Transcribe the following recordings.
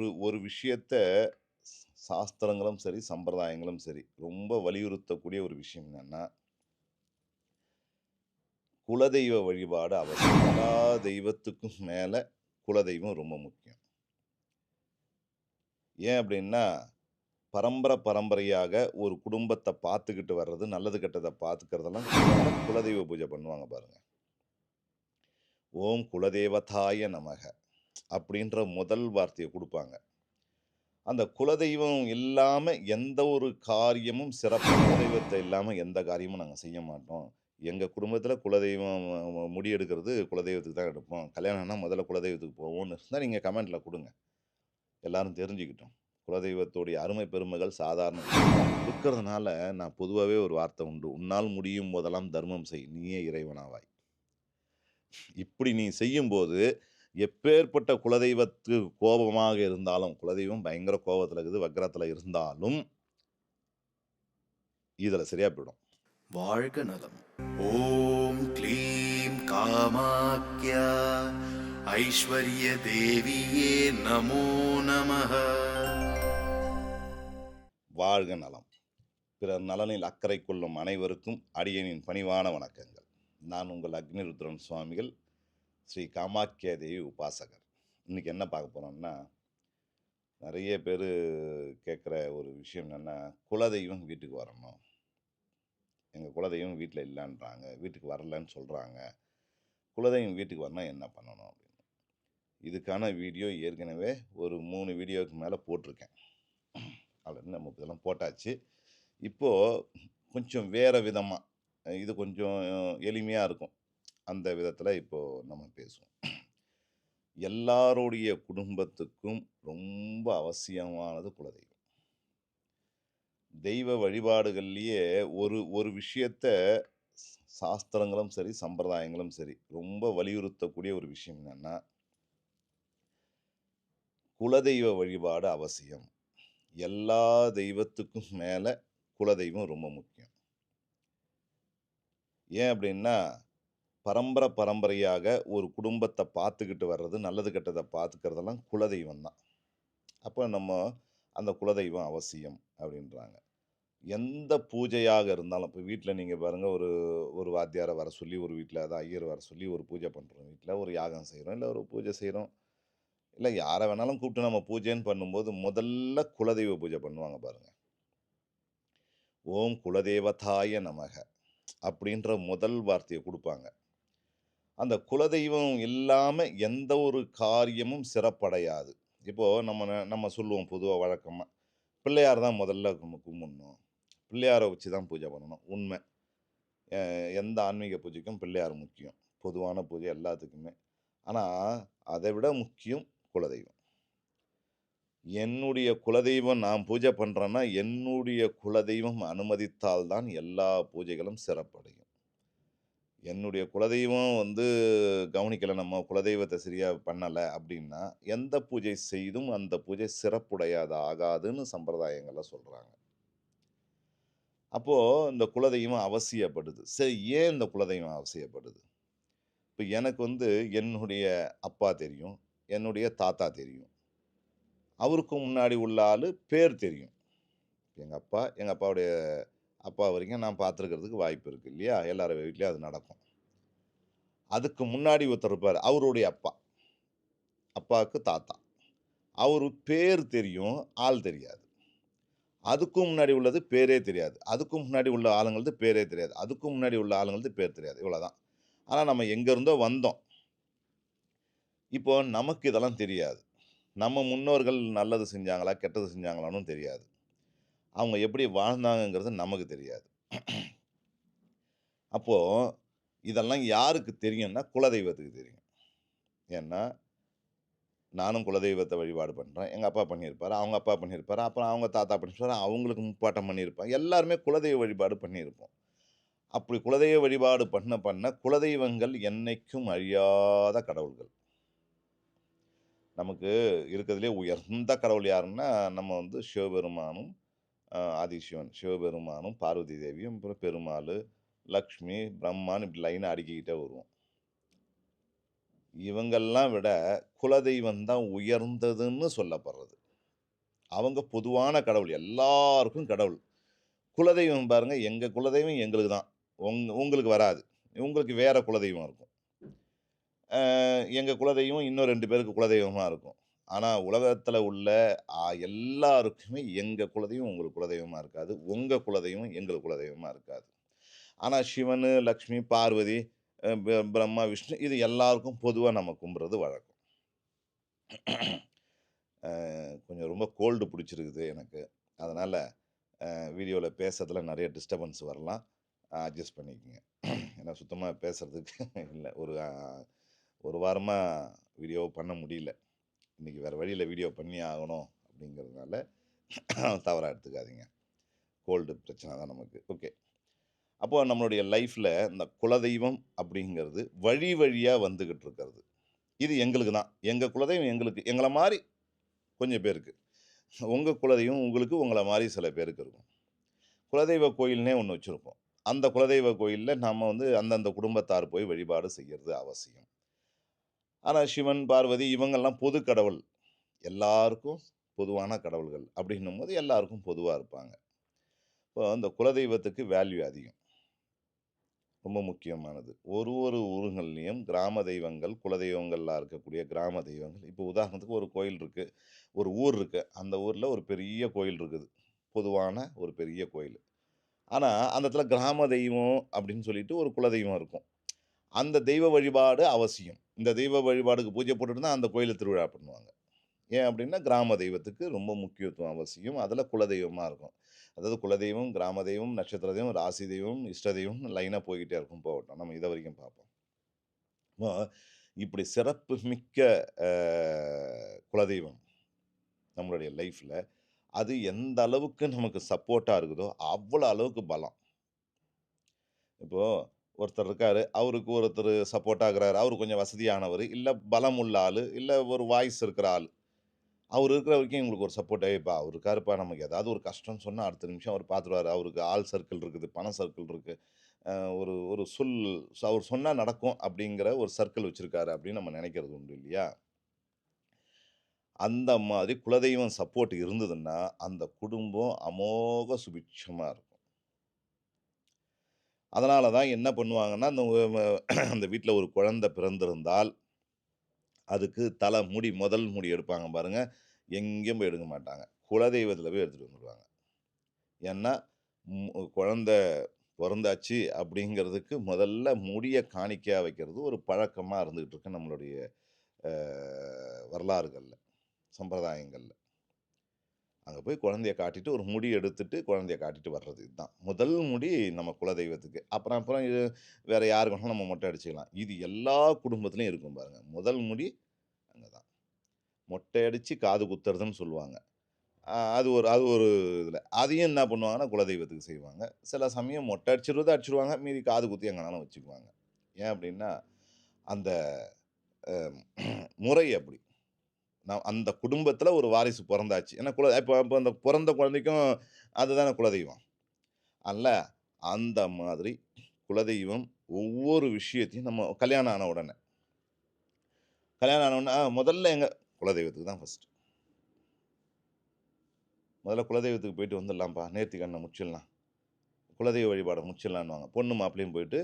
ஒரு ஒரு விஷயத்த சாஸ்திரங்களும் சரி, சம்பிரதாயங்களும் சரி, ரொம்ப வலியுறுத்தக்கூடிய ஒரு விஷயம் என்னென்னா குலதெய்வ வழிபாடு அவசியம். எல்லா தெய்வத்துக்கும் மேலே குலதெய்வம் ரொம்ப முக்கியம். ஏன் அப்படின்னா பரம்பரை பரம்பரையாக ஒரு குடும்பத்தை பார்த்துக்கிட்டு வர்றது, நல்லது கெட்டதை பார்த்துக்கிறதெல்லாம் குலதெய்வ பூஜை பண்ணுவாங்க பாருங்க. ஓம் குலதெய்வதாய நமக அப்படின்ற முதல் வார்த்தையை கொடுப்பாங்க அந்த குலதெய்வம் இல்லாமல் எந்த ஒரு காரியமும் சிறப்பு குலதெய்வத்தை இல்லாமல் எந்த காரியமும் நாங்கள் செய்ய மாட்டோம். எங்கள் குடும்பத்தில் குலதெய்வம் முடி எடுக்கிறது குலதெய்வத்துக்கு தான் எடுப்போம். கல்யாணம்னா முதல்ல குலதெய்வத்துக்கு போவோம்னு இருந்தால் நீங்கள் கமெண்ட்டில் கொடுங்க எல்லாரும் தெரிஞ்சுக்கிட்டோம் குலதெய்வத்துடைய அருமை பெருமைகள் சாதாரண இருக்கிறதுனால நான் பொதுவாகவே ஒரு வார்த்தை உண்டு. "உன்னால் முடியும் போதெல்லாம் தர்மம் செய். நீயே இறைவனாவாய்." இப்படி நீ செய்யும்போது, எப்பேர்ப்பட்ட குலதெய்வத்துக்கு கோபமாக இருந்தாலும், குலதெய்வம் பயங்கர கோவத்தில இருக்குது, வக்கிரத்தில இருந்தாலும் இதுல சரியா போயிடும். வாழ்க நலம். ஓம் க்ளீம் காமாக்யா ஐஸ்வர்ய தேவியே நமோ நமः. வாழ்க நலம். பிறர் நலனில் அக்கறை கொள்ளும் அனைவருக்கும் அடியேனின் பணிவான வணக்கங்கள். நான் உங்கள் அக்னிருத்ரன் சுவாமிகள், ஸ்ரீ காமாக்கிய தேவி உபாசகர். இன்னைக்கு என்ன பார்க்க போகிறோம்னா நிறைய பேர் கேட்குற ஒரு விஷயம் என்னென்னா குலதெய்வம் வீட்டுக்கு வரணும். எங்கள் குலதெய்வம் வீட்டில் இல்லைன்றாங்க வீட்டுக்கு வரலன்னு சொல்கிறாங்க குலதெய்வம் வீட்டுக்கு வரணும்னா என்ன பண்ணணும்? அப்படின்னு இதுக்கான வீடியோ ஏற்கனவே ஒரு மூணு வீடியோவுக்கு மேலே போட்டிருக்கேன். அதில் நம்ம இதெல்லாம் போட்டாச்சு. இப்போது கொஞ்சம் வேறு விதமாக இது கொஞ்சம் எளிமையாக இருக்கும். அந்த விதத்தில் இப்போது நம்ம பேசுவோம். எல்லாருடைய குடும்பத்துக்கும் ரொம்ப அவசியமானது குலதெய்வம். தெய்வ வழிபாடுகள்லேயே ஒரு ஒரு விஷயத்த சாஸ்திரங்களும் சரி, சம்பிரதாயங்களும் சரி, ரொம்ப வலியுறுத்தக்கூடிய ஒரு விஷயம் என்னன்னா குலதெய்வ வழிபாடு அவசியம். எல்லா தெய்வத்துக்கும் மேலே குலதெய்வம் ரொம்ப முக்கியம். ஏன் அப்படின்னா பரம்பரை பரம்பரையாக ஒரு குடும்பத்தை பார்த்துக்கிட்டு வர்றது, நல்லது கெட்டதை பார்த்துக்கிறதெல்லாம் குலதெய்வம் தான். அப்போ நம்ம அந்த குலதெய்வம் அவசியம் அப்படின்றாங்க. எந்த பூஜையாக இருந்தாலும், இப்போ வீட்டில் நீங்கள் பாருங்கள் ஒரு ஒரு வாத்தியாரை வர சொல்லி, ஒரு வீட்டில் அதான் ஐயர் வர சொல்லி ஒரு பூஜை பண்ணுறோம். வீட்டில் ஒரு யாகம் செய்கிறோம் இல்லை ஒரு பூஜை செய்கிறோம் இல்லை யாரை வேணாலும் கூப்பிட்டு நம்ம பூஜைன்னு பண்ணும்போது, முதல்ல குலதெய்வ பூஜை பண்ணுவாங்க பாருங்கள் ஓம் குலதெய்வதாய நமக அப்படின்ற முதல் வார்த்தையை கொடுப்பாங்க. அந்த குலதெய்வம் இல்லாமல் எந்த ஒரு காரியமும் சிறப்படையாது. இப்போது நம்ம ந நம்ம சொல்லுவோம் பொதுவாக வழக்கமாக பிள்ளையார் தான் முதல்ல கும் கும்பிடணும். பிள்ளையாரை வச்சு தான் பூஜை பண்ணணும். உண்மை எந்த ஆன்மீக பூஜைக்கும் பிள்ளையார் முக்கியம். பொதுவான பூஜை எல்லாத்துக்குமே. ஆனால் அதை விட முக்கியம் குலதெய்வம். என்னுடைய குலதெய்வம் நான் பூஜை பண்ணுறேன்னா என்னுடைய குலதெய்வம் அனுமதித்தால் தான் எல்லா பூஜைகளும் சிறப்படையும். என்னுடைய குலதெய்வம் வந்து கவனிக்கலை நம்ம குலதெய்வத்தை சரியாக பண்ணலை அப்படின்னா எந்த பூஜை செய்தும் அந்த பூஜை சிறப்புடையது ஆகாதுன்னு சம்பிரதாயங்களில் சொல்கிறாங்க அப்போது இந்த குலதெய்வம் அவசியப்படுது. சரி ஏன் இந்த குலதெய்வம் அவசியப்படுது? இப்போ எனக்கு வந்து என்னுடைய அப்பா தெரியும். என்னுடைய தாத்தா தெரியும். அவருக்கு முன்னாடி உள்ள ஆள் பேர் தெரியும். எங்கள் அப்பா, எங்கள் அப்பாவுடைய அப்பா வரைக்கும் நான் பார்த்துருக்கிறதுக்கு வாய்ப்பு இருக்குது இல்லையா? எல்லார் வீட்லேயும் அது நடக்கும். அதுக்கு முன்னாடி ஒருத்தர் இருப்பார் அவருடைய அப்பா. அப்பாவுக்கு தாத்தா. அவர் பேர் தெரியும், ஆள் தெரியாது. அதுக்கும் முன்னாடி உள்ளது பேரே தெரியாது. அதுக்கும் முன்னாடி உள்ள ஆளுங்களது பேரே தெரியாது. அதுக்கும் முன்னாடி உள்ள ஆளுங்களது பேர் தெரியாது. இவ்வளோதான். ஆனால் நம்ம எங்கேருந்தோ வந்தோம். இப்போ நமக்கு இதெல்லாம் தெரியாது. நம்ம முன்னோர்கள் நல்லது செஞ்சாங்களா? கெட்டது செஞ்சாங்களான்னு தெரியாது. அவங்க எப்படி வாழ்ந்தாங்கங்கிறது நமக்கு தெரியாது. அப்போது இதெல்லாம் யாருக்கு தெரியும்னா, குலதெய்வத்துக்கு தெரியும். ஏன்னா, நானும் குலதெய்வத்தை வழிபாடு பண்ணுறேன் எங்கள் அப்பா பண்ணியிருப்பார் அவங்க அப்பா பண்ணியிருப்பார் அப்புறம் அவங்க தாத்தா பண்ணியிருப்பார் அவங்களுக்கு முப்பாட்டம் பண்ணியிருப்பாங்க. எல்லாருமே குலதெய்வ வழிபாடு பண்ணியிருப்போம். அப்படி குலதெய்வ வழிபாடு பண்ண பண்ண குலதெய்வங்கள் என்றைக்கும் அழியாத கடவுள்கள். நமக்கு இருக்கிறதுலே உயர்ந்த கடவுள் யாருன்னா, நம்ம வந்து சிவபெருமானும், ஆதிசிவன் சிவபெருமானும், பார்வதி தேவியும், அப்புறம் பெருமாள் லக்ஷ்மி, பிரம்மான்னு இப்படி லைனை அடுக்கிக்கிட்டே வருவோம். இவங்கெல்லாம் விட குலதெய்வம் தான் உயர்ந்ததுன்னு சொல்லப்படுறது. அவங்க பொதுவான கடவுள். எல்லாருக்கும் கடவுள். குலதெய்வம் பாருங்கள் எங்கள் குலதெய்வம் எங்களுக்கு தான். உங் உங்களுக்கு வராது. உங்களுக்கு வேறு குலதெய்வம் இருக்கும். எங்கள் குலதெய்வம் இன்னும் ரெண்டு பேருக்கு குலதெய்வமாக இருக்கும். ஆனால் உலகத்தில் உள்ள எல்லாருக்குமே எங்கள் குலதெய்வம் உங்களுக்கு குலதெய்வமாக இருக்காது. உங்கள் குலதெய்வம் எங்கள் குலதெய்வமாக இருக்காது. ஆனால் சிவன் லக்ஷ்மி, பார்வதி, அ ப பிரம்மா, விஷ்ணு இது எல்லாருக்கும் பொதுவாக நம்ம கும்பிட்றது வழக்கம். கொஞ்சம் ரொம்ப கோல்டு பிடிச்சிருக்குது எனக்கு. அதனால் வீடியோவில் பேசுறதுல நிறைய டிஸ்டர்பன்ஸ் வரலாம். அட்ஜஸ்ட் பண்ணிக்கங்க. ஏன்னா சுத்தமாக பேசுகிறதுக்கு இல்லை ஒரு அ 1 வாரமா வீடியோ பண்ண முடியல. இன்றைக்கி வேறு வழியில் வீடியோ பண்ணி ஆகணும் அப்படிங்கிறதுனால தவறாக எடுத்துக்காதீங்க. கோல்டு பிரச்சனை தான் நமக்கு. ஓகே. அப்போது நம்மளுடைய லைஃப்பில் இந்த குலதெய்வம் அப்படிங்கிறது வழி வழியாக வந்துக்கிட்டு இருக்கிறது. இது எங்களுக்கு தான். எங்கள் குலதெய்வம் எங்களுக்கு. எங்களை மாதிரி கொஞ்சம் பேருக்கு. உங்கள் குலதெய்வம் உங்களுக்கு உங்களை மாதிரி சில பேருக்கு இருக்கும். குலதெய்வ கோயில்னே ஒன்று வச்சுருப்போம் அந்த குலதெய்வ கோயிலில் நம்ம வந்து அந்தந்த குடும்பத்தார் போய் வழிபாடு செய்கிறது அவசியம். ஆனால் சிவன், பார்வதி இவங்கெல்லாம் பொது கடவுள். எல்லாருக்கும் பொதுவான கடவுள்கள். அப்படின்னும் போது எல்லாருக்கும் பொதுவாக இருப்பாங்க. இப்போ அந்த குலதெய்வத்துக்கு வேல்யூ அதிகம். ரொம்ப முக்கியமானது. ஒரு ஒரு ஊருங்கள்லேயும் கிராம தெய்வங்கள், குலதெய்வங்கள்லாம் இருக்கக்கூடிய கிராம தெய்வங்கள். இப்போ உதாரணத்துக்கு ஒரு கோயில் இருக்குது ஒரு ஊர் இருக்குது அந்த ஊரில் ஒரு பெரிய கோயில் இருக்குது. பொதுவான ஒரு பெரிய கோயில். ஆனால் அந்த இடத்துல கிராம தெய்வம் அப்படின்னு சொல்லிட்டு ஒரு குலதெய்வம் இருக்கும். அந்த தெய்வ வழிபாடு அவசியம். இந்த தெய்வ வழிபாடுக்கு பூஜை போட்டுட்டு தான் அந்த கோயிலில் திருவிழா பண்ணுவாங்க. ஏன் அப்படின்னா, கிராம தெய்வத்துக்கு ரொம்ப முக்கியத்துவம் அவசியம். அதில் குலதெய்வமாக இருக்கும். அதாவது குலதெய்வம், கிராம தெய்வம், நட்சத்திர தெய்வம், ராசி தெய்வம், இஷ்ட தெய்வம் லைனாக போய்கிட்டே இருக்கும். போகட்டும். நம்ம இதை வரைக்கும் பார்ப்போம். இப்போ இப்படி சிறப்பு மிக்க குலதெய்வம் நம்மளுடைய லைஃப்பில் அது எந்த அளவுக்கு நமக்கு சப்போர்ட்டாக இருக்குதோ, அவ்வளோ அளவுக்கு பலம். இப்போது ஒருத்தர் இருக்கார் அவருக்கு ஒருத்தர் சப்போர்ட் ஆகிறாரு அவரு கொஞ்சம் வசதியானவர் இல்லை பலம் உள்ள ஆள் இல்லை ஒரு வாய்ஸ் இருக்கிற ஆள் அவர் இருக்கிற வரைக்கும் எங்களுக்கு ஒரு சப்போர்ட். "ஏய்ப்பா இருக்காருப்பா நமக்கு ஏதாவது ஒரு கஷ்டம்னு சொன்னால் அடுத்த நிமிஷம் அவர் பார்த்துருவாரு. அவருக்கு ஆள் சர்க்கிள் இருக்குது. பண சர்க்கிள் இருக்குது ஒரு ஒரு சொல் அவர் சொன்னால் நடக்கும் அப்படிங்கிற ஒரு சர்க்கிள் வச்சிருக்காரு." அப்படின்னு நம்ம நினைக்கிறது உண்டு இல்லையா? அந்த மாதிரி குலதெய்வம் சப்போர்ட் இருந்ததுன்னா, அந்த குடும்பம் அமோக சுபிட்சமாக இருக்கும். அதனால தான் என்ன பண்ணுவாங்கன்னா, அந்த அந்த வீட்டில் ஒரு குழந்தை பிறந்திருந்தால், அதுக்கு தலை முடி முதல் முடி எடுப்பாங்க பாருங்கள் எங்கேயும் போய் எடுக்க மாட்டாங்க. குலதெய்வத்தில் போய் எடுத்துகிட்டு வந்துடுவாங்க ஏன்னா, குழந்த குழந்தை அப்படிங்கிறதுக்கு முதல்ல முடியை காணிக்கையாக வைக்கிறது ஒரு பழக்கமாக இருந்துகிட்டு இருக்கு நம்மளுடைய வரலாறுகளில் சம்பிரதாயங்களில். அங்கே போய் குழந்தைய காட்டிட்டு ஒரு முடி எடுத்துட்டு குழந்தைய காட்டிட்டு வர்றது இதுதான். முதல் முடி நம்ம குலதெய்வத்துக்கு. அப்புறம் அப்புறம் இது வேறு யாருக்கு வேணாலும் நம்ம மொட்டை அடிச்சுக்கலாம். இது எல்லா குடும்பத்துலேயும் இருக்கும் பாருங்கள் முதல் முடி அங்கே தான். மொட்டை அடித்து காது குத்துறதுன்னு சொல்லுவாங்க. அது ஒரு அது ஒரு இதில் அதையும் என்ன பண்ணுவாங்கன்னா, குலதெய்வத்துக்கு செய்வாங்க. சில சமயம் மொட்டை அடிச்சிருவதை அடிச்சிருவாங்க மீதி காது குத்தி எங்கனாலும் வச்சுக்குவாங்க. ஏன் அப்படின்னா, அந்த முறை அப்படி. நான் அந்த குடும்பத்தில் ஒரு வாரிசு பிறந்தாச்சு ஏன்னா குல இப்போ இப்போ அந்த பிறந்த குழந்தைக்கும் அதுதானே குலதெய்வம். அல்ல அந்த மாதிரி குலதெய்வம் ஒவ்வொரு விஷயத்தையும் நம்ம கல்யாணம் ஆன உடனே கல்யாணம் ஆன உடனே முதல்ல எங்கள் குலதெய்வத்துக்கு தான் ஃபஸ்ட்டு முதல்ல குலதெய்வத்துக்கு போயிட்டு வந்துடலாம்ப்பா. நேர்த்திக்கண்ண முச்சிடலாம் குலதெய்வ வழிபாடை முச்சிடலான்வாங்க பொண்ணு மாப்பிள்ளையும் போயிட்டு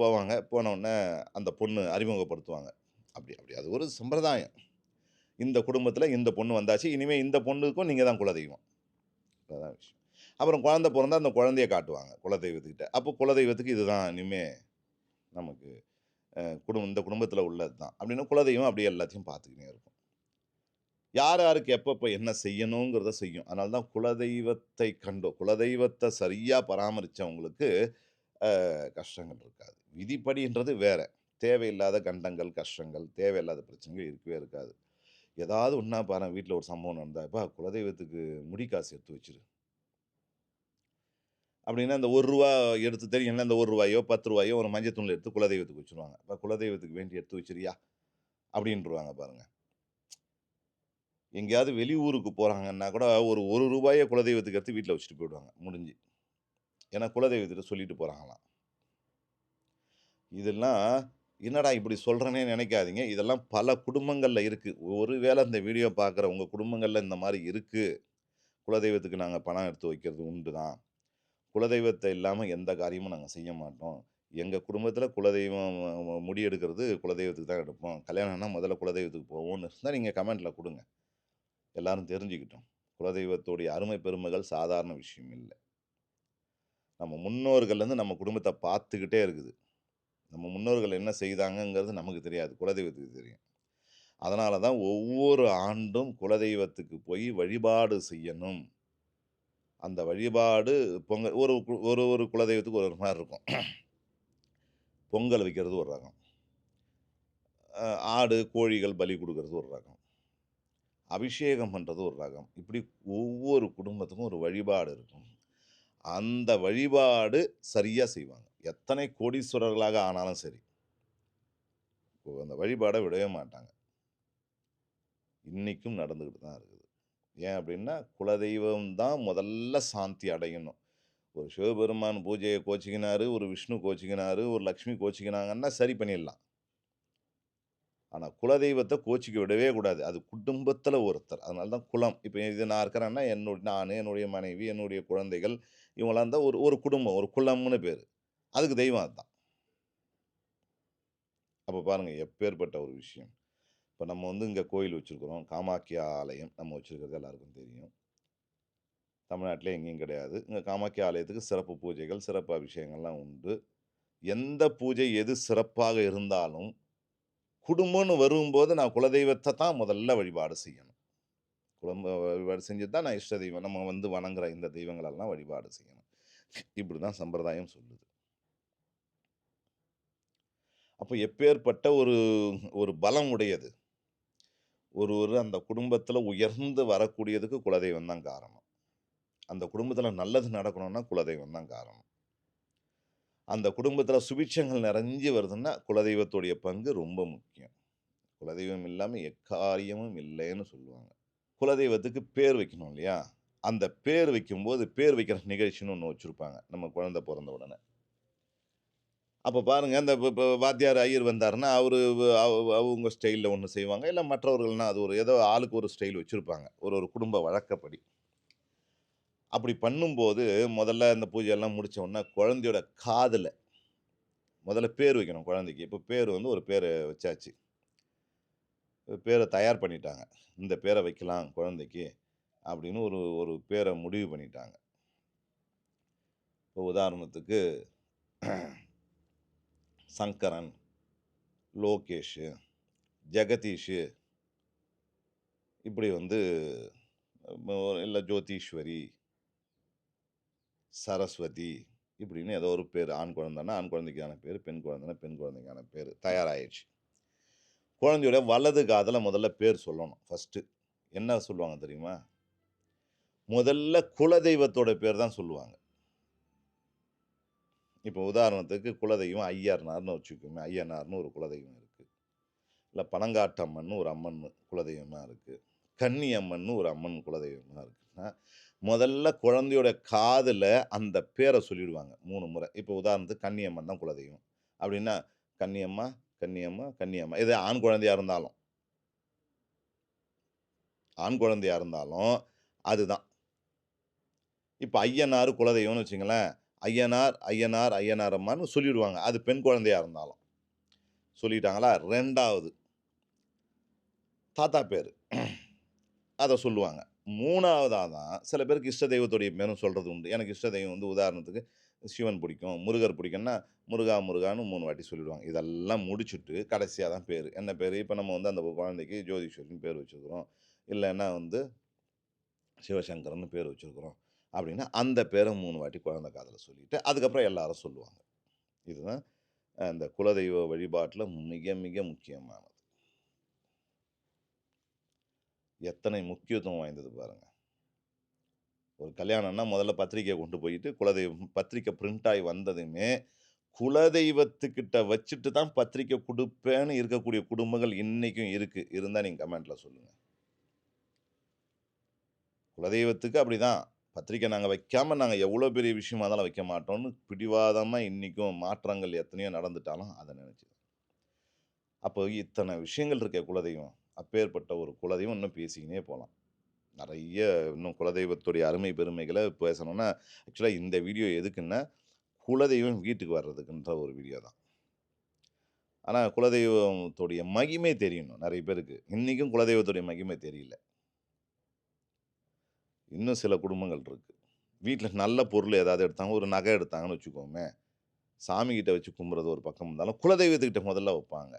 போவாங்க. போன உடனே அந்த பொண்ணு அறிமுகப்படுத்துவாங்க. அப்படி அப்படி அது ஒரு சம்பிரதாயம். இந்த குடும்பத்தில் இந்த பொண்ணு வந்தாச்சு. இனிமே இந்த பொண்ணுக்கும் நீங்கள் தான் குலதெய்வம். அதுதான் விஷயம். அப்புறம் குழந்தை பிறந்தால் அந்த குழந்தைய காட்டுவாங்க குலதெய்வத்துக்கிட்ட. அப்போ குலதெய்வத்துக்கு இதுதான் இனிமேல் நமக்கு குடும்பம் இந்த குடும்பத்தில் உள்ளது தான். அப்படின்னா குலதெய்வம் அப்படியே எல்லாத்தையும் பார்த்துக்கினே இருக்கும். யார் யாருக்கு எப்பப்போ என்ன செய்யணுங்கிறத செய்யும். அதனால தான் குலதெய்வத்தை கண்டோ குலதெய்வத்தை சரியாக பராமரித்தவங்களுக்கு கஷ்டங்கள் இருக்காது. விதிப்படின்றது வேறு தேவையில்லாத கண்டங்கள், கஷ்டங்கள், தேவையில்லாத பிரச்சனைகள் இருக்கவே இருக்காது. ஏதாவது ஒன்றா பாரேன் வீட்டில் ஒரு சம்பவம் நடந்தாப்பா குலதெய்வத்துக்கு முடி காசு எடுத்து வச்சிரு அப்படின்னா அந்த ஒரு ரூபா எடுத்து தெரியும்ல அந்த ஒரு ரூபாயோ பத்து ரூபாயோ ஒரு மஞ்சள் தூணில் எடுத்து குலதெய்வத்துக்கு வச்சுருவாங்க. இப்போ குலதெய்வத்துக்கு வேண்டி எடுத்து வச்சிருயா அப்படின்ருவாங்க பாருங்க. எங்கேயாவது வெளியூருக்கு போகிறாங்கன்னா கூட ஒரு ஒரு ரூபாயை குலதெய்வத்துக்கு எடுத்து வீட்டில் வச்சுட்டு போயிடுவாங்க. முடிஞ்சு. ஏன்னா குலதெய்வத்திட்ட சொல்லிட்டு போகிறாங்களாம் இதெல்லாம் என்னடா இப்படி சொல்கிறேனே நினைக்காதீங்க. இதெல்லாம் பல குடும்பங்களில் இருக்குது ஒருவேளை இந்த வீடியோ பார்க்குற உங்கள் குடும்பங்களில் இந்த மாதிரி இருக்குது குலதெய்வத்துக்கு நாங்கள் பணம் எடுத்து வைக்கிறது உண்டு தான். குலதெய்வத்தை இல்லாமல் எந்த காரியமும் நாங்கள் செய்ய மாட்டோம். எங்கள் குடும்பத்தில் குலதெய்வம் முடி எடுக்கிறது குலதெய்வத்துக்கு தான் எடுப்போம். கல்யாணம்னா முதல்ல குலதெய்வத்துக்கு போவோம்னு இருந்தால் நீங்கள் கமெண்ட்டில் கொடுங்க எல்லாரும் தெரிஞ்சுக்கிட்டோம் குலதெய்வத்துடைய அருமை பெருமைகள் சாதாரண விஷயம் இல்லை நம்ம முன்னோர்கள்லேருந்து நம்ம குடும்பத்தை பார்த்துக்கிட்டே இருக்குது. நம்ம முன்னோர்கள் என்ன செய்தாங்கங்கிறது நமக்கு தெரியாது. குலதெய்வத்துக்கு தெரியும். அதனால தான் ஒவ்வொரு ஆண்டும் குலதெய்வத்துக்கு போய் வழிபாடு செய்யணும். அந்த வழிபாடு பொங்கல் ஒரு கு- ஒரு ஒரு குலதெய்வத்துக்கு ஒரு ஒரு மாதிரி இருக்கும். பொங்கல் வைக்கிறது ஒரு ரகம். ஆடு, கோழிகள் பலி கொடுக்கறது ஒரு ரகம். அபிஷேகம் பண்ணுறது ஒரு ரகம். இப்படி ஒவ்வொரு குடும்பத்துக்கும் ஒரு வழிபாடு இருக்கும். அந்த வழிபாடு சரியாக செய்வாங்க. எத்தனை கோடீஸ்வரர்களாக ஆனாலும் சரி. அந்த வழிபாடை விடவே மாட்டாங்க. இன்னைக்கும் நடந்துக்கிட்டு தான் இருக்குது. ஏன் அப்படின்னா, குலதெய்வம் தான் முதல்ல சாந்தி அடையணும். ஒரு சிவபெருமான் பூஜையை கோச்சிக்கினாரு, ஒரு விஷ்ணு கோச்சிக்கினாரு, ஒரு லக்ஷ்மி கோச்சிக்கினாங்கன்னா சரி பண்ணிடலாம். ஆனால் குலதெய்வத்தை கோச்சிக்க விடவே கூடாது. அது குடும்பத்தில் ஒருத்தர். அதனால தான் குலம். இப்போ இது நான் இருக்கிறேன்னா, என்னுடைய நான் என்னுடைய மனைவி, என்னுடைய குழந்தைகள் இவங்களாம் இருந்தால் ஒரு ஒரு குடும்பம். ஒரு குலம்னு பேர் அதுக்கு தெய்வம் அதுதான் அப்போ பாருங்கள் எப்பேர்ப்பட்ட ஒரு விஷயம். இப்போ நம்ம வந்து இங்கே கோயில் வச்சுருக்குறோம் காமாக்கியா ஆலயம் நம்ம வச்சுருக்கிறது எல்லாருக்கும் தெரியும். தமிழ்நாட்டில் எங்கேயும் கிடையாது. இங்கே காமாக்கியா ஆலயத்துக்கு சிறப்பு பூஜைகள், சிறப்பு அபிஷேகங்கள்லாம் உண்டு. எந்த பூஜை எது சிறப்பாக இருந்தாலும், குடும்பம்னு வரும்போது நான் குலதெய்வத்தை தான் முதல்ல வழிபாடு செய்யணும். குலம்ப வழிபாடு செஞ்சு தான் நான் இஷ்ட தெய்வம் நம்ம வந்து வணங்குற இந்த தெய்வங்களெல்லாம் வழிபாடு செய்யணும். இப்படி தான் சம்பிரதாயம் சொல்லுது. அப்போ எப்பேர்ப்பட்ட ஒரு ஒரு பலம் உடையது. ஒரு ஒரு அந்த குடும்பத்தில் உயர்ந்து வரக்கூடியதுக்கு குலதெய்வம் தான் காரணம். அந்த குடும்பத்தில் நல்லது நடக்கணும்னா குலதெய்வம் தான் காரணம். அந்த குடும்பத்தில் சுபிட்சங்கள் நிறைஞ்சு வருதுன்னா, குலதெய்வத்துடைய பங்கு ரொம்ப முக்கியம். குலதெய்வம் இல்லாமல் எக்காரியமும் இல்லைன்னு சொல்லுவாங்க. குலதெய்வத்துக்கு பேர் வைக்கணும் இல்லையா? அந்த பேர் வைக்கும்போது, பேர் வைக்கிற நிகழ்ச்சின்னு ஒன்று வச்சுருப்பாங்க நம்ம குழந்த பிறந்த உடனே. அப்போ பாருங்க, அந்த இப்போ வாத்தியார் ஐயர் வந்தாருன்னா, அவர் அவங்க ஸ்டைலில் ஒன்று செய்வாங்க. இல்லை மற்றவர்கள்னா அது ஒரு ஏதோ ஆளுக்கு ஒரு ஸ்டைல் வச்சுருப்பாங்க ஒரு ஒரு குடும்ப வழக்கப்படி. அப்படி பண்ணும்போது, முதல்ல இந்த பூஜையெல்லாம் முடிச்ச குழந்தையோட காதில் முதல்ல பேர் வைக்கணும் குழந்தைக்கு. இப்போ பேர் வந்து ஒரு பேர் வச்சாச்சு. பேரை தயார் பண்ணிட்டாங்க. இந்த பேரை வைக்கலாம் குழந்தைக்கு அப்படின்னு ஒரு ஒரு பேரை முடிவு பண்ணிட்டாங்க. இப்போ உதாரணத்துக்கு சங்கரன், லோகேஷு, ஜெகதீஷு இப்படி வந்து இல்லை ஜோதீஸ்வரி, சரஸ்வதி இப்படின்னு ஏதோ ஒரு பேர் ஆண் குழந்தைன்னா ஆண் குழந்தைக்கான பேர் பெண் குழந்தைன்னா பெண் குழந்தைக்கான பேர் தயாராகிடுச்சு குழந்தையோட வலது காதில் முதல்ல பேர் சொல்லணும் ஃபஸ்ட்டு என்ன சொல்லுவாங்க தெரியுமா? முதல்ல குலதெய்வத்தோட பேர் தான் சொல்லுவாங்க. இப்போ உதாரணத்துக்கு குலதெய்வம் ஐயர்னார்னு வச்சுக்கோமே ஐயனார்னு ஒரு குலதெய்வம் இருக்குது இல்லை பனங்காட்டம்மன்னு ஒரு அம்மன் குலதெய்வமாக இருக்குது கன்னியம்மன் ஒரு அம்மன் குலதெய்வமாக இருக்குன்னா, முதல்ல குழந்தையோட காதில் அந்த பேரை சொல்லிடுவாங்க மூணு முறை. இப்போ உதாரணத்துக்கு கன்னியம்மன் தான் குலதெய்வம். அப்படின்னா, கன்னியம்மா, கன்னியம்மா, கன்னியம்மா. இது ஆண் குழந்தையா இருந்தாலும். ஆண் குழந்தையாக இருந்தாலும் அதுதான். இப்போ ஐயனார் குலதெய்வம்னு வச்சுங்களேன் ஐயனார், ஐயனார், அம்மான்னு சொல்லிடுவாங்க. அது பெண் குழந்தையா இருந்தாலும். சொல்லிட்டாங்களா? ரெண்டாவது தாத்தா பேர் அதை சொல்லுவாங்க. மூணாவதாக தான் சில பேருக்கு இஷ்ட தெய்வத்துடைய பேரும் சொல்கிறது உண்டு. எனக்கு இஷ்ட தெய்வம் வந்து உதாரணத்துக்கு சிவன் பிடிக்கும், முருகர் பிடிக்கும்னா, முருகா முருகான்னு மூணு வாட்டி சொல்லிடுவாங்க. இதெல்லாம் முடிச்சுட்டு கடைசியாக தான் பேர் என்ன பேர் இப்போ நம்ம வந்து அந்த குழந்தைக்கு ஜோதிஷர்னு பேர் வச்சிருக்கிறோம். இல்லைன்னா வந்து சிவசங்கர்னு பேர் வச்சுருக்குறோம் அப்படின்னா, அந்த பேரை மூணு வாட்டி குழந்தை காதில் சொல்லிவிட்டு அதுக்கப்புறம் எல்லாரும் சொல்லுவாங்க. இதுதான் அந்த இந்த குலதெய்வ வழிபாட்டில் மிக மிக முக்கியமானது. எத்தனை முக்கியத்துவம் வாய்ந்தது பாருங்க. ஒரு கல்யாணம்னா முதல்ல பத்திரிக்கையை கொண்டு போயிட்டு குலதெய்வம் பத்திரிக்கை பிரிண்ட் ஆகி வந்ததுமே, குலதெய்வத்துக்கிட்ட வச்சுட்டு தான் பத்திரிக்கை கொடுப்பேன்னு இருக்கக்கூடிய குடும்பங்கள் இன்றைக்கும் இருக்குது இருந்தால் நீங்கள் கமெண்ட்டில் சொல்லுங்கள் குலதெய்வத்துக்கு அப்படிதான். பத்திரிக்கை நாங்கள் வைக்காமல் நாங்கள் எவ்வளோ பெரிய விஷயமா இருந்தாலும் வைக்க மாட்டோம்னு பிடிவாதமாக இன்றைக்கும் மாற்றங்கள் எத்தனையோ நடந்துட்டாலும் அதை நினச்சி அப்போ இத்தனை விஷயங்கள் இருக்க குலதெய்வம். அப்பேற்பட்ட ஒரு குலதெய்வம் இன்னும் பேசிக்கினே போகலாம் நிறைய இன்னும் குலதெய்வத்துடைய அருமை பெருமைகளை பேசணும்னா, ஆக்சுவலாக இந்த வீடியோ எதுக்குன்னா, குலதெய்வம் வீட்டுக்கு வர்றதுக்குன்ற ஒரு வீடியோ தான். ஆனால் குலதெய்வத்துடைய மகிமை தெரியணும் நிறைய பேருக்கு. இன்றைக்கும் குலதெய்வத்துடைய மகிமை தெரியல. இன்னும் சில குடும்பங்கள் இருக்குது வீட்டில் நல்ல பொருள் ஏதாவது எடுத்தாங்க, ஒரு நகை எடுத்தாங்கன்னு வச்சுக்கோமே, சாமிக்கிட்ட வச்சு கும்புறது ஒரு பக்கம் இருந்தாலும், குலதெய்வத்துக்கிட்ட முதல்ல வைப்பாங்க.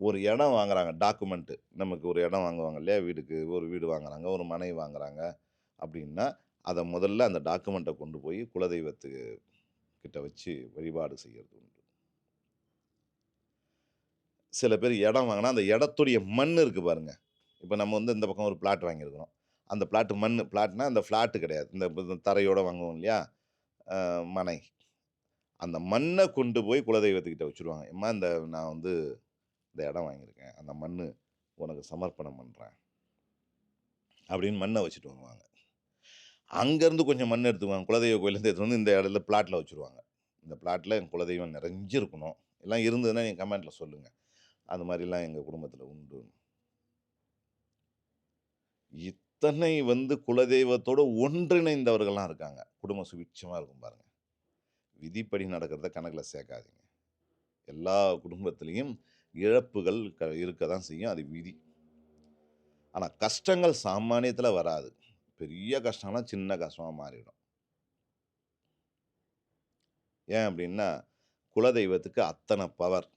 ஒரு இடம் வாங்குறாங்க டாக்குமெண்ட்டு நமக்கு ஒரு இடம் வாங்குவாங்க இல்லையா? வீடுக்கு ஒரு வீடு வாங்குறாங்க, ஒரு மனை வாங்குறாங்க அப்படின்னா, அதை முதல்ல அந்த டாக்குமெண்ட்டை கொண்டு போய் குலதெய்வத்துக்கு கிட்ட வச்சு வழிபாடு செய்கிறது உண்டு. சில பேர் இடம் வாங்கினா அந்த இடத்துடைய மண் இருக்குது பாருங்க. இப்போ நம்ம வந்து இந்த பக்கம் ஒரு பிளாட் வாங்கியிருக்கிறோம். அந்த பிளாட் மண் பிளாட்னா அந்த ஃப்ளாட்டு கிடையாது. இந்த தரையோடு வாங்குவோம் இல்லையா? மனை. அந்த மண்ணை கொண்டு போய் குலதெய்வத்துக்கிட்ட வச்சுருவாங்க. எம்மா இந்த நான் வந்து இந்த இடம் வாங்கியிருக்கேன். அந்த மண் உனக்கு சமர்ப்பணம் பண்ணுறேன் அப்படின்னு மண்ணை வச்சுட்டு வருவாங்க. அங்கேருந்து கொஞ்சம் மண் எடுத்துக்குவாங்க. குலதெய்வ கோயிலேருந்து எடுத்துகிட்டு வந்து இந்த இடத்துல பிளாட்டில் வச்சுருவாங்க. இந்த பிளாட்டில் என் குலதெய்வம் நிறைஞ்சிருக்கணும். எல்லாம் இருந்ததுன்னா என் கமெண்ட்டில் சொல்லுங்கள் அது மாதிரிலாம் எங்கள் குடும்பத்தில் உண்டு. இத்தனை வந்து குலதெய்வத்தோட ஒன்றிணைந்தவர்கள்லாம் இருக்காங்க. குடும்பம் சுவிட்சமாக இருக்கும் பாருங்கள் விதிப்படி நடக்கிறத கணக்கில் சேர்க்காதீங்க. எல்லா குடும்பத்துலேயும் இழப்புகள் க இருக்க தான் செய்யும். அது விதி. ஆனால் கஷ்டங்கள் சாமானியத்தில் வராது. பெரிய கஷ்டம்னா சின்ன கஷ்டமாக மாறிடும். ஏன் அப்படின்னா, குலதெய்வத்துக்கு அத்தனை பவர்.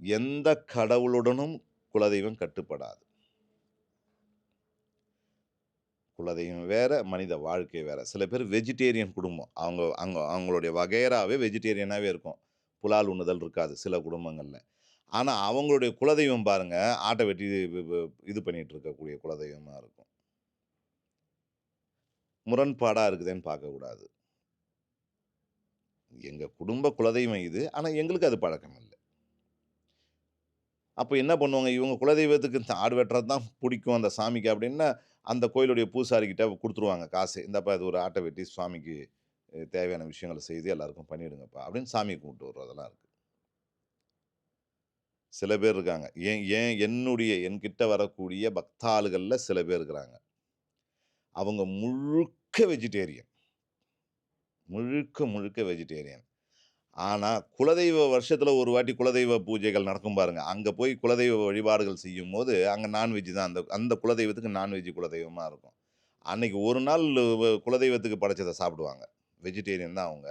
எந்த கடவுளுடனும் குலதெய்வம் கட்டுப்படாது. குலதெய்வம் வேறு மனித வாழ்க்கை வேறு சில பேர் வெஜிடேரியன் குடும்பம். அவங்க அவங்க அவங்களுடைய வகையராகவே வெஜிடேரியனாகவே இருக்கும். புலால் உண்ணுதல் இருக்காது சில குடும்பங்களில் ஆனால் அவங்களுடைய குலதெய்வம் பாருங்கள் ஆட்டை வெட்டி இது பண்ணிகிட்டு இருக்கக்கூடிய குலதெய்வமாக இருக்கும். முரண்பாடாக இருக்குதேன்னு பார்க்கக்கூடாது. எங்கள் குடும்ப குலதெய்வம் இது. ஆனால் எங்களுக்கு அது பழக்கம் இல்லை அப்போ என்ன பண்ணுவாங்க, இவங்க குலதெய்வத்துக்கு இந்த ஆடு வெட்டுறது தான் பிடிக்கும் அந்த சாமிக்கு அப்படின்னா, அந்த கோயிலுடைய பூசாரி கொடுத்துருவாங்க காசு. இந்தப்பா இது ஒரு ஆட்டை வெட்டி சுவாமிக்கு தேவையான விஷயங்களை செய்து எல்லாருக்கும் பண்ணிவிடுங்கப்பா அப்படின்னு சாமி கும்பிட்டு வர்றதெல்லாம் இருக்குது சில பேர் இருக்காங்க. ஏன் ஏன் என்னுடைய என்கிட்ட வரக்கூடிய பக்தாளுகளில் சில பேர் இருக்கிறாங்க. அவங்க முழுக்க வெஜிடேரியன். முழுக்க முழுக்க வெஜிடேரியன். ஆனால் குலதெய்வ வருஷத்தில் ஒரு வாட்டி குலதெய்வ பூஜைகள் நடக்கும் பாருங்கள் அங்கே போய் குலதெய்வ வழிபாடுகள் செய்யும்போது, அங்கே நான்வெஜ் தான். அந்த அந்த குலதெய்வத்துக்கு நான்வெஜ் குலதெய்வமாக இருக்கும். அன்னைக்கு ஒரு நாள் குலதெய்வத்துக்கு படைச்சதை சாப்பிடுவாங்க. வெஜிடேரியன் தான் அவங்க.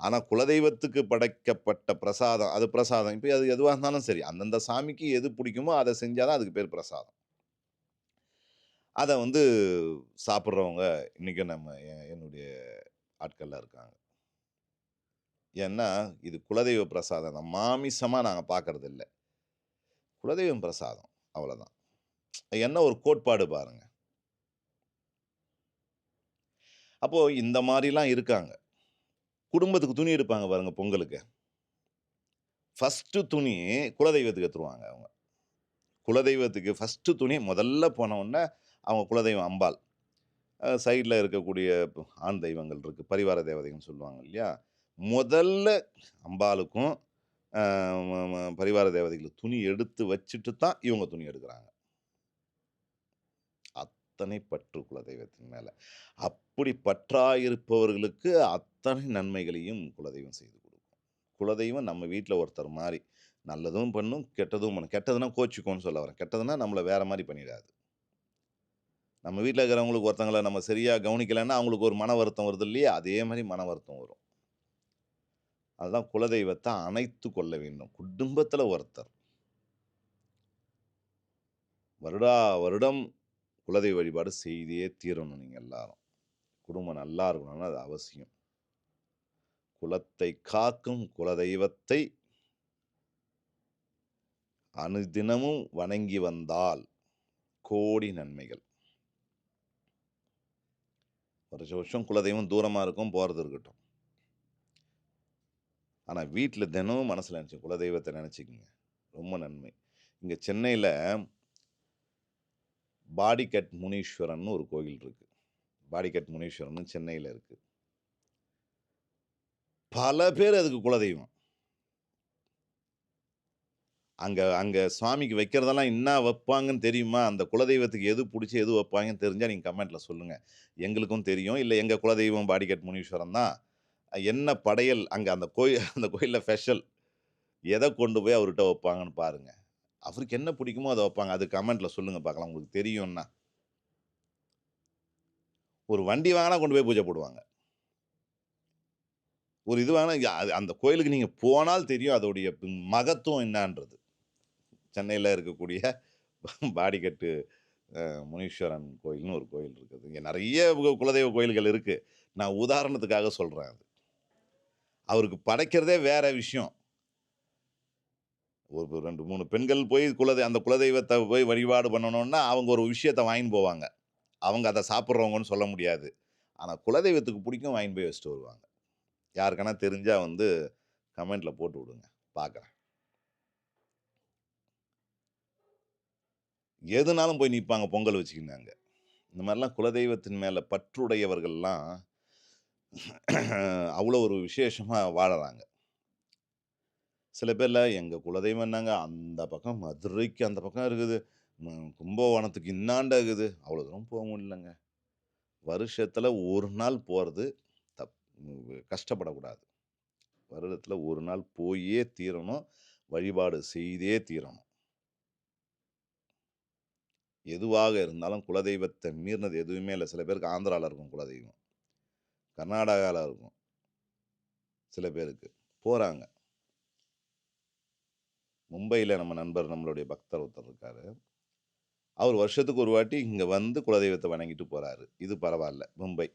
ஆனால் குலதெய்வத்துக்கு படைக்கப்பட்ட பிரசாதம் அது பிரசாதம். இப்போ அது எதுவாக இருந்தாலும் சரி, அந்தந்த சாமிக்கு எது பிடிக்குமோ அதை செஞ்சால் தான் அதுக்கு பேர் பிரசாதம். அதை வந்து சாப்பிட்றவங்க இன்றைக்கும் நம்ம என்னுடைய ஆட்கள்ல இருக்காங்க. ஏன்னா, இது குலதெய்வ பிரசாதம் தான். மாமிசமாக நாங்கள் பார்க்குறது இல்லை குலதெய்வம் பிரசாதம். அவ்வளோதான் என்ன ஒரு கோட்பாடு பாருங்கள் அப்போது இந்த மாதிரிலாம் இருக்காங்க. குடும்பத்துக்கு துணி எடுப்பாங்க பாருங்க பொங்கலுக்கு. ஃபஸ்ட்டு துணி குலதெய்வத்துக்கு எடுத்துருவாங்க அவங்க. குலதெய்வத்துக்கு ஃபர்ஸ்ட்டு துணி முதல்ல போனவுடனே அவங்க குலதெய்வம் அம்பாள். சைடில் இருக்கக்கூடிய ஆண் தெய்வங்கள் இருக்குது பரிவார தேவதைகள்னு சொல்லுவாங்க இல்லையா? முதல்ல அம்பாளுக்கும், பரிவார தேவதைகளுக்கு துணி எடுத்து வச்சுட்டு தான் இவங்க துணி எடுக்கிறாங்க அத்தனை பற்று குலதெய்வத்தின் மேல. அப்படி பற்றாயிருப்பவர்களுக்கு அத்தனை நன்மைகளையும் குலதெய்வம் செய்து கொடுக்கும். குலதெய்வம் நம்ம வீட்டில் ஒருத்தர் மாதிரி நல்லதும் பண்ணும், கெட்டதும் பண்ணும். கெட்டதுன்னா கோச்சிக்கோன்னு சொல்ல வரேன். கெட்டதுன்னா நம்மள வேற மாதிரி பண்ணிடாது. நம்ம வீட்டில் இருக்கிறவங்களுக்கு ஒருத்தங்களை நம்ம சரியா கவனிக்கலைன்னா அவங்களுக்கு ஒரு மன வருத்தம் வருது இல்லையா? அதே மாதிரி மன வருத்தம் வரும். அதுதான் குலதெய்வத்தை அணைத்து கொள்ள வேண்டும். குடும்பத்தில் ஒருத்தர். வருடா வருடம் குலதெய்வ வழிபாடு செய்தே தீரணும் நீங்கள் எல்லாரும். குடும்பம் நல்லா இருக்கணும்னா அது அவசியம். குலத்தை காக்கும் குலதெய்வத்தை அனுதினமும் வணங்கி வந்தால் கோடி நன்மைகள். வருஷ வருஷம் குலதெய்வம் தூரமாக இருக்கும், போகிறது இருக்கட்டும். ஆனால் வீட்டில் தினமும் மனசில் நினச்சி குலதெய்வத்தை நினச்சிக்கோங்க ரொம்ப நன்மை. இங்கே சென்னையில் பாடிகட் முனீஸ்வரன்னு ஒரு கோயில் இருக்கு. பாடிகட் முனீஸ்வரன் சென்னையில் இருக்கு. பல பேர் அதுக்கு குலதெய்வம். அங்கே அங்கே சுவாமிக்கு வைக்கிறதெல்லாம் என்ன வைப்பாங்கன்னு தெரியுமா? அந்த குலதெய்வத்துக்கு எது பிடிச்சி எது வைப்பாங்கன்னு தெரிஞ்சால் நீங்கள் கமெண்ட்டில் சொல்லுங்கள் எங்களுக்கும் தெரியும். இல்லை எங்கள் குலதெய்வம் பாடிகட் முனீஸ்வரன் தான். என்ன படையல் அங்கே அந்த கோயில் அந்த கோயிலில் ஸ்பெஷல். எதை கொண்டு போய் அவர்கிட்ட வைப்பாங்கன்னு பாருங்கள் அவருக்கு என்ன பிடிக்குமோ அதை வைப்பாங்க. அது கமெண்ட்டில் சொல்லுங்கள் பார்க்கலாம். உங்களுக்கு தெரியும்னா. ஒரு வண்டி வாங்கினா கொண்டு போய் பூஜை போடுவாங்க. ஒரு இது வாங்கினா அது அந்த கோயிலுக்கு நீங்கள் போனால் தெரியும் அதோடைய மகத்துவம் என்னான்றது. சென்னையில் இருக்கக்கூடிய பாடிக்கட்டு முனீஸ்வரன் கோயில்னு ஒரு கோயில் இருக்குது. இங்கே நிறைய குலதெய்வ கோயில்கள் இருக்குது நான் உதாரணத்துக்காக சொல்கிறேன் அது. அவருக்கு படைக்கிறதே வேற விஷயம். ஒரு 2, 3 பெண்கள் போய் குலதெ அந்த குலதெய்வத்தை போய் வழிபாடு பண்ணணும்னா, அவங்க ஒரு விஷயத்த வாங்கின்னு போவாங்க. அவங்க அதை சாப்பிட்றவங்கன்னு சொல்ல முடியாது. ஆனால் குலதெய்வத்துக்கு பிடிக்கும் வாங்கின்னு போய் வச்சுட்டு வருவாங்க. யாருக்கானா தெரிஞ்சால் வந்து கமெண்ட்டில் போட்டு விடுங்க. பார்க்குறேன். எதுனாலும் போய் நிற்பாங்க பொங்கல் வச்சுக்கினாங்க இந்த மாதிரிலாம் குலதெய்வத்தின் மேலே பற்றுடையவர்கள்லாம் அவ்வளோ ஒரு விசேஷமாக வாழறாங்க. சில பேரில் எங்கள் குலதெய்வம் என்னங்க அந்த பக்கம் மதுரைக்கு அந்த பக்கம் இருக்குது. கும்பகோணத்துக்கு இன்னாண்ட இருக்குது. அவ்வளோ தூரம் போக முடியலங்க. வருஷத்தில் ஒரு நாள் போகிறது தப் கஷ்டப்படக்கூடாது. வருடத்தில் ஒரு நாள் போயே தீரணும். வழிபாடு செய்தே தீரணும். எதுவாக இருந்தாலும் குலதெய்வத்தை மீறினது எதுவுமே இல்லை சில பேருக்கு ஆந்திரால இருக்கும் குலதெய்வம். கர்நாடகாவில் இருக்கும். சில பேருக்கு. போகிறாங்க மும்பையில் நம்ம நண்பர் நம்மளுடைய பக்தர் ஒருத்தர் இருக்காரு. அவர் வருஷத்துக்கு ஒரு வாட்டி இங்கே வந்து குலதெய்வத்தை வணங்கிட்டு போகிறாரு இது பரவாயில்ல மும்பை.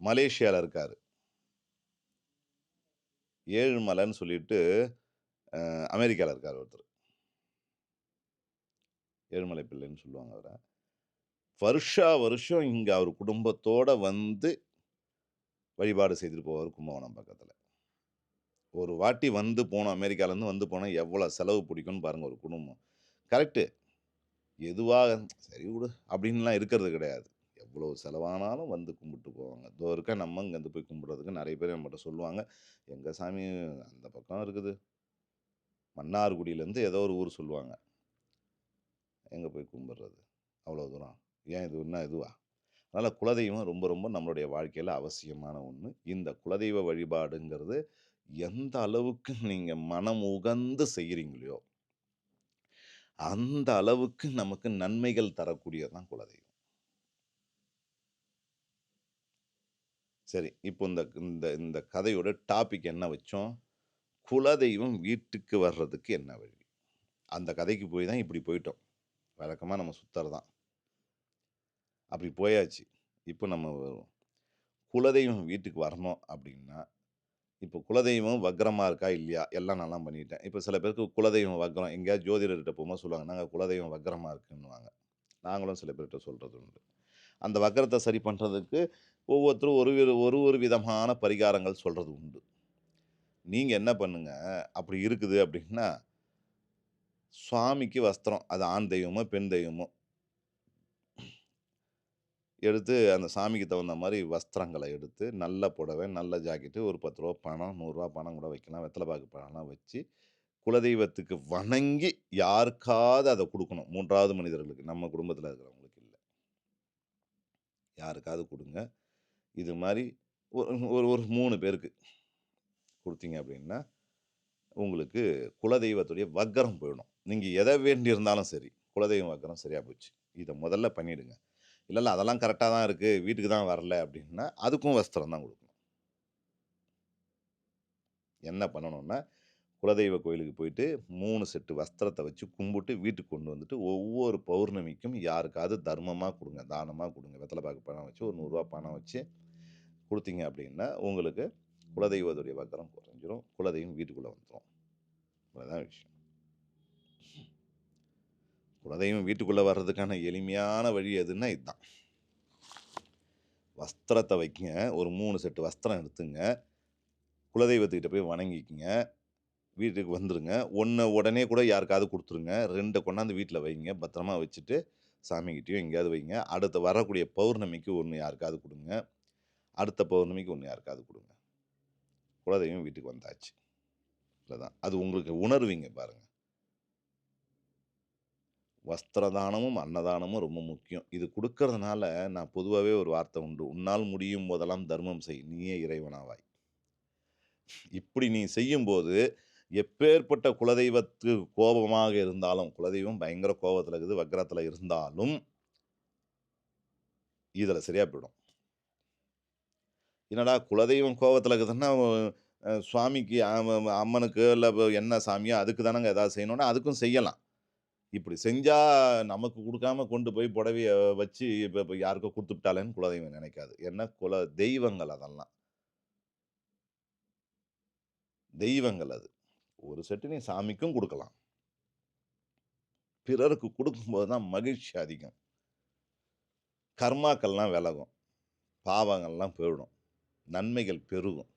மலேசியால இருக்கார் ஏழுமலைன்னு சொல்லிட்டு அமெரிக்காவில் இருக்கார் ஒருத்தர். ஏழுமலை பிள்ளைன்னு சொல்லுவாங்க அவரை வருஷா வருஷம் இங்கே அவர் குடும்பத்தோட வந்து வழிபாடு செய்துட்டு போவார் கும்பகோணம் பக்கத்தில் ஒரு வாட்டி வந்து போனோம் அமெரிக்காலேருந்து வந்து போனால் எவ்வளோ செலவு பிடிக்கும்னு பாருங்கள் ஒரு குடும்பம். கரெக்ட்டு. எதுவாக சரி விடு அப்படின்லாம் இருக்கிறது கிடையாது. எவ்வளோ செலவானாலும் வந்து கும்பிட்டு போவாங்க. இதோ இருக்க நம்ம இங்கேருந்து போய் கும்பிட்றதுக்கு நிறைய பேர் நம்மகிட்ட சொல்லுவாங்க. எங்கள் சாமி அந்த பக்கம் இருக்குது. மன்னார்குடியிலேருந்து ஏதோ ஒரு ஊர் சொல்லுவாங்க. எங்கே போய் கும்பிட்றது அவ்வளோ தூரம். ஏன் இது என்ன இதுவா? அதனால் குலதெய்வம் ரொம்ப ரொம்ப நம்மளுடைய வாழ்க்கையில் அவசியமான ஒன்று இந்த குலதெய்வ வழிபாடுங்கிறது எந்த அளவுக்கு நீங்கள் மனம் உகந்து செய்கிறீங்களையோ அந்த அளவுக்கு நமக்கு நன்மைகள் தரக்கூடியது தான் குலதெய்வம். சரி. இப்போ இந்த இந்த இந்த கதையோட டாபிக் என்ன வச்சோம்? குலதெய்வம் வீட்டுக்கு வர்றதுக்கு என்ன வழி? அந்த கதைக்கு போய் தான் இப்படி போயிட்டோம். வழக்கமாக நம்ம சுத்தர் தான். அப்படி போயாச்சு. இப்போ நம்ம குலதெய்வம் வீட்டுக்கு வரணும் அப்படின்னா, இப்போ குலதெய்வம் வக்ரமாக இருக்கா? இல்லையா? எல்லாம் நான்லாம் பண்ணிட்டேன். இப்போ சில பேருக்கு குலதெய்வம் வக்ரம் எங்கேயாவது ஜோதிடர்கிட்ட போகும்போது சொல்லுவாங்க. நாங்கள் குலதெய்வம் வக்ரமாக இருக்குன்னுவாங்க. நாங்களும் சில பேர்கிட்ட சொல்கிறது உண்டு. அந்த வக்ரத்தை சரி பண்ணுறதுக்கு ஒவ்வொருத்தரும் ஒரு ஒரு ஒரு விதமான பரிகாரங்கள் சொல்கிறது உண்டு. நீங்கள் என்ன பண்ணுங்கள் அப்படி இருக்குது அப்படின்னா சுவாமிக்கு வஸ்திரம். அது ஆண் தெய்வமோ, பெண் தெய்வமோ எடுத்து அந்த சாமிக்கு தகுந்த மாதிரி வஸ்திரங்களை எடுத்து, நல்ல புடவை, நல்ல ஜாக்கெட்டு, ஒரு பத்து ரூபா பணம், நூறுரூவா பணம் கூட வைக்கலாம். வெத்தலை பாக்கு பணம்லாம் வச்சு, குலதெய்வத்துக்கு வணங்கி யாருக்காவது அதை கொடுக்கணும் மூன்றாவது மனிதர்களுக்கு. நம்ம குடும்பத்தில் இருக்கிறவங்களுக்கு இல்லை யாருக்காவது கொடுங்க இது மாதிரி ஒரு ஒரு ஒரு 3 பேருக்கு கொடுத்தீங்க அப்படின்னா, உங்களுக்கு குலதெய்வத்துடைய வக்கரம் போயிடும். எதை வேண்டி வேண்டியிருந்தாலும் சரி, குலதெய்வம் வக்கரம் சரியாக போச்சு. இதை முதல்ல பண்ணிவிடுங்க இல்லை இல்லை அதெல்லாம் கரெக்டாக தான் இருக்குது வீட்டுக்கு தான் வரல அப்படின்னா, அதுக்கும் வஸ்திரம் தான் கொடுக்கணும் என்ன பண்ணணும்னா, குலதெய்வ கோயிலுக்கு போயிட்டு மூணு செட்டு வஸ்திரத்தை வச்சு கும்பிட்டு வீட்டுக்கு கொண்டு வந்துட்டு, ஒவ்வொரு பௌர்ணமிக்கும் யாருக்காவது தர்மமாக கொடுங்க தானமாக கொடுங்க வெத்தலை பாக்கு பணம் வச்சு, ஒரு நூறுரூவா பணம் வச்சு கொடுத்தீங்க அப்படின்னா, உங்களுக்கு குலதெய்வத்துடைய வக்கரம் குறைஞ்சிரும். குலதெய்வம் வீட்டுக்குள்ளே வந்துடும் அவ்வளோதான் விஷயம். குலதெய்வம் வீட்டுக்குள்ளே வர்றதுக்கான எளிமையான வழி எதுன்னா இதுதான். வஸ்திரத்தை வைங்க. ஒரு மூணு செட்டு வஸ்திரம் எடுத்துங்க. குலதெய்வத்துக்கிட்ட போய் வணங்கிக்கங்க. வீட்டுக்கு வந்துடுங்க ஒன்று உடனே கூட யாருக்காவது கொடுத்துருங்க ரெண்டை கொண்டாந்து வீட்டில் வைங்க. பத்திரமா வச்சுட்டு, சாமிக்கிட்டேயும் எங்கேயாவது வைங்க. அடுத்த வரக்கூடிய பௌர்ணமிக்கு ஒன்று யாருக்காவது கொடுங்க அடுத்த பௌர்ணமிக்கு ஒன்று யாருக்காவது கொடுங்க குலதெய்வம் வீட்டுக்கு வந்தாச்சு. தான் அது உங்களுக்கு உணர்வீங்க பாருங்கள் வஸ்திரதானமும் அன்னதானமும் ரொம்ப முக்கியம். இது கொடுக்கறதுனால நான் பொதுவாகவே ஒரு வார்த்தை உண்டு. உன்னால் முடியும் போதெல்லாம் தர்மம் செய். நீயே இறைவனாவாய். இப்படி நீ செய்யும்போது எப்பேற்பட்ட குலதெய்வத்து கோபமாக இருந்தாலும் குலதெய்வம் பயங்கர கோபத்தில் இருக்குது வக்ரத்தில் இருந்தாலும் இதில் சரியாக போயிடும். என்னடா குலதெய்வம் கோபத்தில் இருக்குதுன்னா சுவாமிக்கு அம்மனுக்கு இல்லை என்ன சாமியோ அதுக்கு தானங்க ஏதாவது செய்யணும்னா அதுக்கும் செய்யலாம். இப்படி செஞ்சா நமக்கு கொடுக்காம கொண்டு போய் புடவைய வச்சு இப்போ இப்போ யாருக்கோ கொடுத்துட்டாலேன்னு குலதெய்வம் நினைக்காது. என்ன குல தெய்வங்கள் அதெல்லாம். தெய்வங்கள் அது. ஒரு செட்டு நீ சாமிக்கும் கொடுக்கலாம். பிறருக்கு கொடுக்கும்போது தான் மகிழ்ச்சி அதிகம். கர்மாக்கள்லாம் விலகும். பாவங்கள்லாம் போயிடும். நன்மைகள் பெருகும்.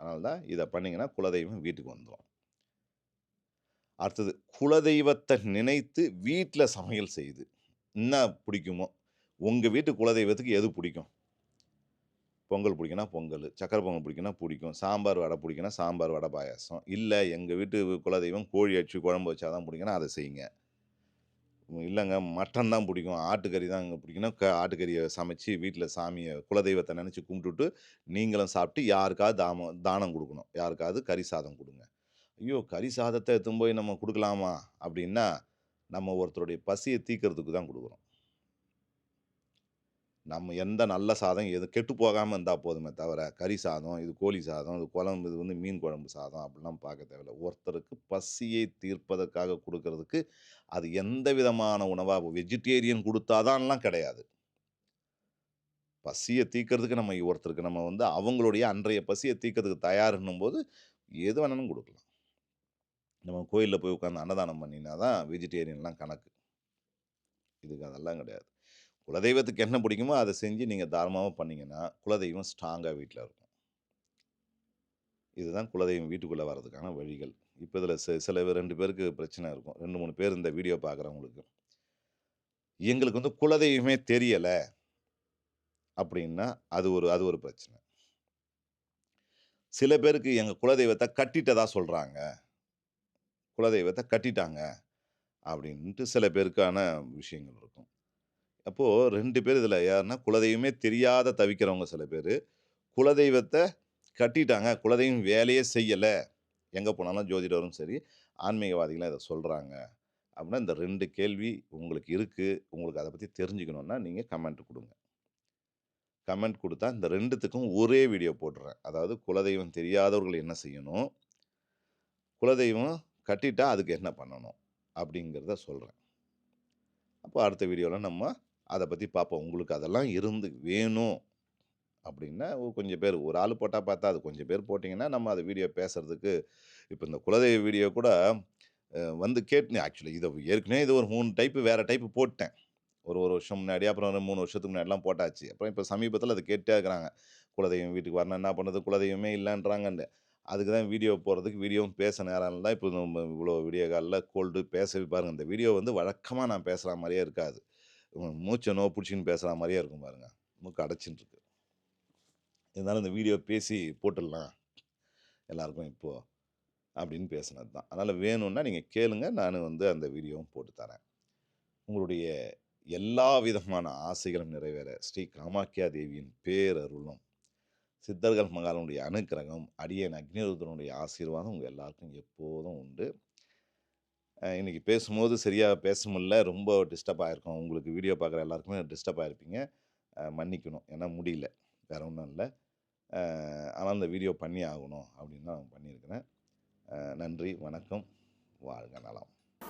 அதனால தான் இதை பண்ணீங்கன்னா குலதெய்வம் வீட்டுக்கு வந்துடும் அடுத்தது குலதெய்வத்தை நினைத்து வீட்டில் சமையல் செய்யுது. என்ன பிடிக்குமோ உங்கள் வீட்டு குலதெய்வத்துக்கு எது பிடிக்கும்? பொங்கல் பிடிக்குன்னா பொங்கல் சக்கரை பொங்கல் பிடிக்குன்னா பிடிக்கும் சாம்பார் வடை பிடிக்குன்னா சாம்பார் வடை பாயாசம். இல்லை எங்கள் வீட்டு குலதெய்வம் கோழி அடிச்சு குழம்பு வச்சா தான் பிடிக்குன்னா அதை செய்யுங்க. இல்லைங்க மட்டன் தான் பிடிக்கும் ஆட்டுக்கறி தான் இங்கே பிடிக்குன்னா க ஆட்டுக்கறியை சமைச்சு வீட்டில் சாமியை குலதெய்வத்தை நினச்சி கும்பிட்டுட்டு நீங்களும் சாப்பிட்டு யாருக்காவது தாமம் தானம் கொடுக்கணும். யாருக்காவது கறி சாதம் கொடுங்க. ஐயோ கறி சாதத்தை எடுத்துன்னு போய் நம்ம கொடுக்கலாமா? அப்படின்னா நம்ம ஒருத்தருடைய பசியை தீர்க்கறதுக்கு தான் கொடுக்குறோம். நம்ம எந்த நல்ல சாதம் எது கெட்டு போகாமல் இருந்தால் போதுமே தவிர கறி சாதம் இது கோழி சாதம் இது குழம்பு இது வந்து மீன் குழம்பு சாதம் அப்படிலாம் பார்க்க தேவையில்ல. ஒருத்தருக்கு பசியை தீர்ப்பதற்காக கொடுக்கறதுக்கு அது எந்த விதமான உணவாக வெஜிடேரியன் கொடுத்தாதான்லாம் கிடையாது. பசியை தீர்க்கறதுக்கு நம்ம ஒருத்தருக்கு நம்ம வந்து அவங்களுடைய அன்றைய பசியை தீர்க்கறதுக்கு தயாருன்னும் போது எது வேணாலும் கொடுக்கலாம். நம்ம கோயிலில் போய் உட்காந்து அன்னதானம் பண்ணினா தான் வெஜிடேரியன்லாம் கணக்கு. இதுக்கு அதெல்லாம் கிடையாது. குலதெய்வத்துக்கு என்ன பிடிக்குமோ அதை செஞ்சு நீங்கள் தாராளமாக பண்ணிங்கன்னா குலதெய்வம் ஸ்ட்ராங்காக வீட்டில் இருக்கும். இதுதான் குலதெய்வம் வீட்டுக்குள்ளே வர்றதுக்கான வழிகள். இப்போ இதில் சில பேர் ரெண்டு பேருக்கு பிரச்சனை இருக்கும். ரெண்டு மூணு பேர் இந்த வீடியோ பார்க்குறவங்களுக்கு எங்களுக்கு வந்து குலதெய்வமே தெரியலை அப்படின்னா அது ஒரு அது ஒரு பிரச்சனை. சில பேருக்கு எங்கள் குலதெய்வத்தை கட்டிட்டதாக சொல்கிறாங்க குலதெய்வத்தை கட்டிட்டாங்க. அப்படின்ட்டு சில பேருக்கான விஷயங்கள் இருக்கும். அப்போது ரெண்டு பேர் இதில் யாருன்னா குலதெய்வமே தெரியாத தவிக்கிறவங்க சில பேர். குலதெய்வத்தை கட்டிட்டாங்க. குலதெய்வம் வேலையே செய்யலை. எங்கே போனாலும் ஜோதிடரும் சரி ஆன்மீகவாதிகளாக இதை சொல்கிறாங்க அப்படின்னா இந்த ரெண்டு கேள்வி உங்களுக்கு இருக்குது உங்களுக்கு அதை பற்றி தெரிஞ்சுக்கணுன்னா நீங்கள் கமெண்ட் கொடுங்க. கமெண்ட் கொடுத்தா இந்த ரெண்டுத்துக்கும் ஒரே வீடியோ போட்டுறேன். அதாவது குலதெய்வம் தெரியாதவர்கள் என்ன செய்யணும்? குலதெய்வம் கட்டிட்டா அதுக்கு என்ன பண்ணணும்? அப்படிங்கிறத சொல்கிறேன் அப்போ அடுத்த வீடியோவில் நம்ம அதை பற்றி பார்ப்போம். உங்களுக்கு அதெல்லாம் இருந்து வேணும் அப்படின்னா கொஞ்சம் பேர் ஒரு ஆள் போட்டால் பார்த்தா அது கொஞ்சம் பேர் போட்டிங்கன்னா நம்ம அதை வீடியோ பேசுகிறதுக்கு இப்போ இந்த குலதெய்வ வீடியோ கூட வந்து கேட்டு ஆக்சுவலி இதை ஏற்கனவே இது ஒரு மூணு டைப்பு வேறு டைப்பு போட்டேன். ஒரு ஒரு வருஷம் முன்னாடி அப்புறம் ஒரு மூணு வருஷத்துக்கு முன்னாடிலாம் போட்டாச்சு. அப்புறம் இப்போ சமீபத்தில் அதை கேட்டே இருக்கிறாங்க. குலதெய்வம் வீட்டுக்கு வரணும் என்ன பண்ணுறது? குலதெய்வமே இல்லைன்றாங்கன்னு. அதுக்கு தான் வீடியோ போடுறதுக்கு வீடியோவும் பேச நேரம் தான் இப்போ நம்ம இவ்வளோ வீடியோ காலில் கோல்டு பேசவே பாருங்கள் இந்த வீடியோ வந்து வழக்கமாக நான் பேசுகிற மாதிரியே இருக்காது. மூச்சை நோ பிடிச்சின்னு பேசுகிற மாதிரியே இருக்கும் பாருங்கள் மூக்கு அடைச்சின்னு இருக்கு. இருந்தாலும் இந்த வீடியோ பேசி போட்டுடலாம். எல்லாருக்கும் இப்போது அப்படின்னு பேசுனது தான். அதனால் வேணும்னா நீங்கள் கேளுங்க. நான் வந்து அந்த வீடியோவும் போட்டு தரேன். உங்களுடைய எல்லா விதமான ஆசைகளும் நிறைவேற ஸ்ரீ காமாக்கியா தேவியின் பேரருளும். சித்தர்கள் மகாலனுடைய அனுக்கிரகம் அடியன் அக்னிருத்தனுடைய ஆசீர்வாதம் உங்கள் எல்லாருக்கும் எப்போதும் உண்டு. இன்றைக்கி பேசும்போது சரியாக பேச முடியல. ரொம்ப டிஸ்டர்ப் ஆகிருக்கும் உங்களுக்கு வீடியோ பார்க்குற எல்லாருக்குமே டிஸ்டர்ப் ஆகிருப்பீங்க மன்னிக்கணும். ஏன்னா முடியல. வேறு ஒன்றும் இல்லை. ஆனால் இந்த வீடியோ பண்ணி ஆகணும் அப்படின்னு நான் பண்ணியிருக்கிறேன். நன்றி. வணக்கம். வாழ்க நலம்.